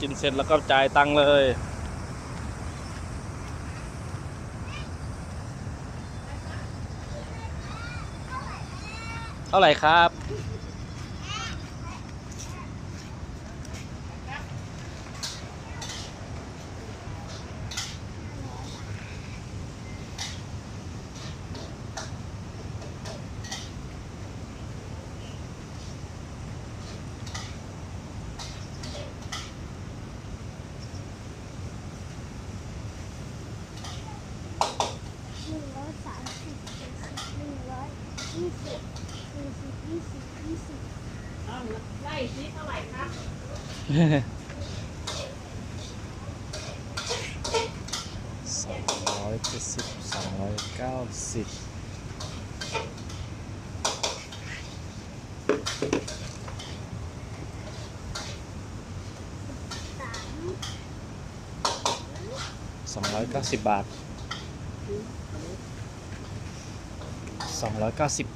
กินเสร็จแล้วก็จ่ายตังค์เลยเท่าไหร่ครับ หนึ่งร้อยสามสิบสี่สิบหนึ่งร้อ ยี่สิบสี่สิบยี่สิบยี่สิบเอาไล่ซิเท่าไหร่ครับสองร้อยเจ็ดสิบสองร้อยเก้าสิบสองร้อยเก้าสิบบาท สองร้อยเก้าสิบ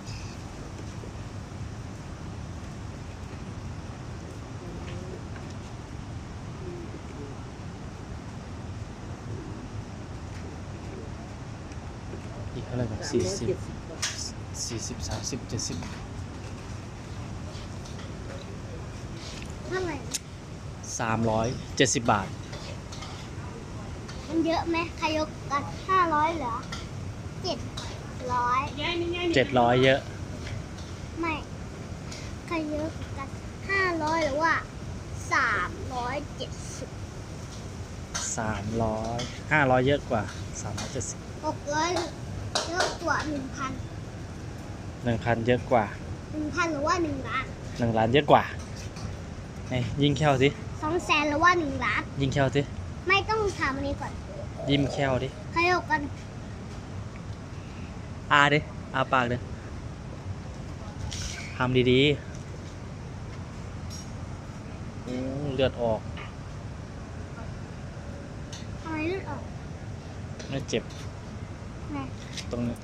อีกเท่าไหร่ครับสี่สิบสี่สิบสามสิบเจ็ดสิบเท่าไหร่สามร้อยเจ็ดสิบบาท มันเยอะไหมใครยกกันห้าร้อยเหรอเจ็ด ร้อยยายนี่ยายเจ็ดร้อยเยอะ ไม่ใครเยอะกันห้าร้อยหรือว่าสามร้อยเจ็ดสิบสามร้อยห้าร้อยเยอะกว่าสามร้อยเจ็ดสิบหกร้อยเยอะกว่าหนึ่งพันหนึ่งพันเยอะกว่าหนึ่งพันหรือว่าหนึ่งล้านหนึ่งล้านเยอะกว่าเอ้ยยิงแควสิสองแสนหรือว่าหนึ่งล้านยิงแควสิไม่ต้องถามอันนี้ก่อน ยิ้มแควดิใครยกกัน อาดิอาปากดิทำดีๆอืมเลือดออกทำไมเลือดออกไม่เจ็บไงตรงนี้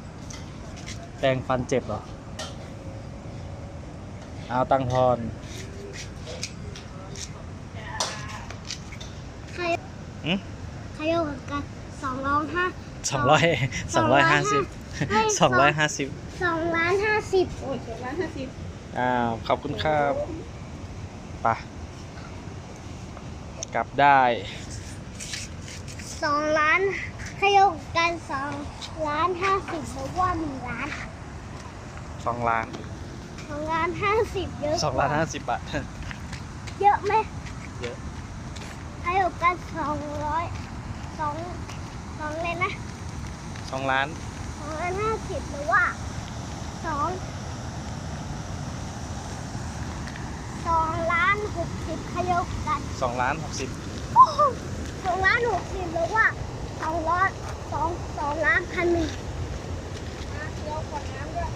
แปรงฟันเจ็บเหรอ เอาตังค์ทอนใครอืม ใครยกกันสองร้อยห้า สองร้อยสองร้อยห้าสิบเฮ้ยสองร้อยห้าสิบสองล้านห้าสิบโอ้ยเจ็ดล้านห้าสิบอ้าวขอบคุณครับไปะกลับได้สองล้านใครยกกันสองล้านห้าสิบหรือว่าหนึ่งล้านสองล้านสองล้านห้าสิบเยอะสองล้านห้าสิบบาทเยอะไหมเยอะ องล้านสองล้านห้าสิบหรือว่าสองสองล้านหกสิบขยกกันสองล้านหกสิบสองล้านหกสิบหรือว่าสองล้านสองสองล้านพันหนึ่งเดี๋ยวกดน้ำด้วย